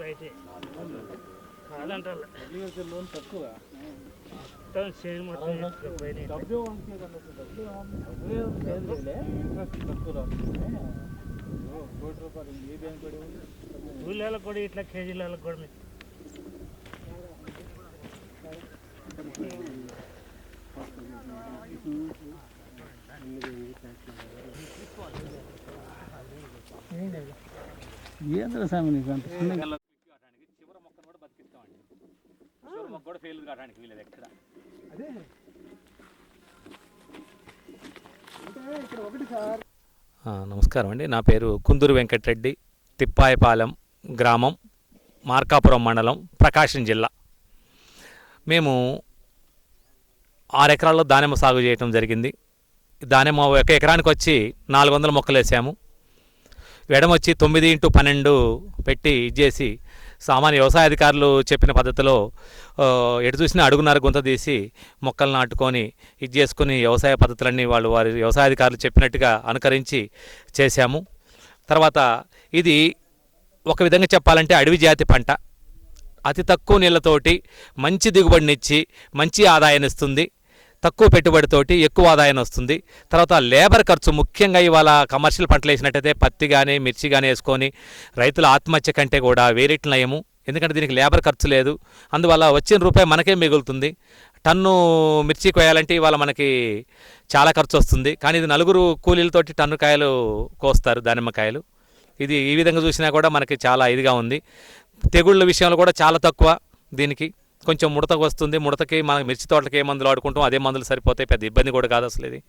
రైతే కాదంటారు. లోన్ తక్కువ చేను మొత్తం. డబ్బు ఊళ్ళలో కూడా ఇట్లా కేజీలలో కూడా మీకు ఏంద్ర స్వామి నీకు అంత చిన్న చివరి మొక్కను కూడా బతికిస్తామండి చివరి మొక్క కూడా ఫెయిల్ కావడానికి వీలేదు ఎక్కడ ఆ, నమస్కారం అండి. నా పేరు కుందూరు వెంకటరెడ్డి తిప్పాయపాలెం గ్రామం మార్కాపురం మండలం ప్రకాశం జిల్లా. మేము ఆరు ఎకరాల్లో దానిమ్మ సాగు చేయటం జరిగింది. దానిమ్మ ఒక ఎకరానికి వచ్చి నాలుగు వందల మొక్కలు వేసాము. వెడమొచ్చి తొమ్మిది ఇంటూ పన్నెండు పెట్టి ఇచ్చేసి సామాన్య వ్యవసాయ అధికారులు చెప్పిన పద్ధతిలో ఎటు చూసినా అడుగున్నర గుంత తీసి మొక్కలు నాటుకొని ఇది చేసుకుని వ్యవసాయ పద్ధతులన్నీ వాళ్ళు వారి వ్యవసాయ అధికారులు చెప్పినట్టుగా అనుకరించి చేశాము. తర్వాత ఇది ఒక విధంగా చెప్పాలంటే అడవి జాతి పంట. అతి తక్కువ నీళ్ళతోటి మంచి దిగుబడినిచ్చి మంచి ఆదాయాన్ని ఇస్తుంది తక్కువ పెట్టుబడితోటి ఎక్కువ ఆదాయం వస్తుంది. తర్వాత లేబర్ ఖర్చు ముఖ్యంగా ఇవాళ కమర్షియల్ పంటలు వేసినట్టయితే పత్తి కానీ మిర్చి కానీ వేసుకొని రైతుల ఆత్మహత్య కంటే కూడా వేరేట్లు నయము. ఎందుకంటే దీనికి లేబర్ ఖర్చు లేదు. అందువల్ల వచ్చిన రూపాయి మనకే మిగులుతుంది. టన్ను మిర్చి కోయాలంటే ఇవాళ మనకి చాలా ఖర్చు వస్తుంది. కానీ ఇది నలుగురు కూలీలతోటి టన్ను కాయలు కోస్తారు దానిమ్మకాయలు. ఇది ఈ విధంగా చూసినా కూడా మనకి చాలా ఇదిగా ఉంది. తెగుళ్ళ విషయంలో కూడా చాలా తక్కువ దీనికి. కొంచెం ముడతకు వస్తుంది. ముడతకి మన మిర్చి తోటలకి ఏ మందులు వాడుకుంటాం అదే మందులు సరిపోతాయి. పెద్ద ఇబ్బంది కూడా కాదు అసలు ఇది.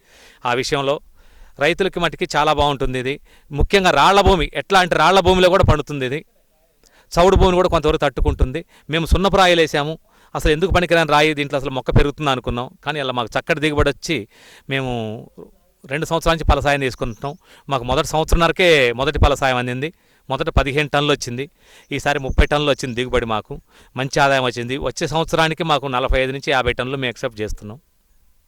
ఆ విషయంలో రైతులకి మటుకి చాలా బాగుంటుంది ఇది. ముఖ్యంగా రాళ్ళ భూమి ఎట్లా అంటే రాళ్ళ భూమిలో కూడా పండుతుంది ఇది. చౌడు భూమిని కూడా కొంతవరకు తట్టుకుంటుంది. మేము సున్నపురాయిలు వేసాము. అసలు ఎందుకు పనికిరాని రాయి దీంట్లో అసలు మొక్క పెరుగుతుంది అనుకున్నాం. కానీ అలా మాకు చక్కటి దిగుబడి వచ్చి మేము రెండు సంవత్సరాల నుంచి ఫలసాయం తీసుకుంటున్నాం. మాకు మొదటి సంవత్సరంన్నరకే మొదటి ఫలసాయం అందింది. మొదట పదిహేను టన్నులు వచ్చింది. ఈసారి ముప్పై టన్నులు వచ్చింది దిగుబడి మాకు. మంచి ఆదాయం వచ్చింది. వచ్చే సంవత్సరానికి మాకు నలభై ఐదు నుంచి యాభై టన్నులు మేము ఎక్సెప్ట్ చేస్తున్నాం.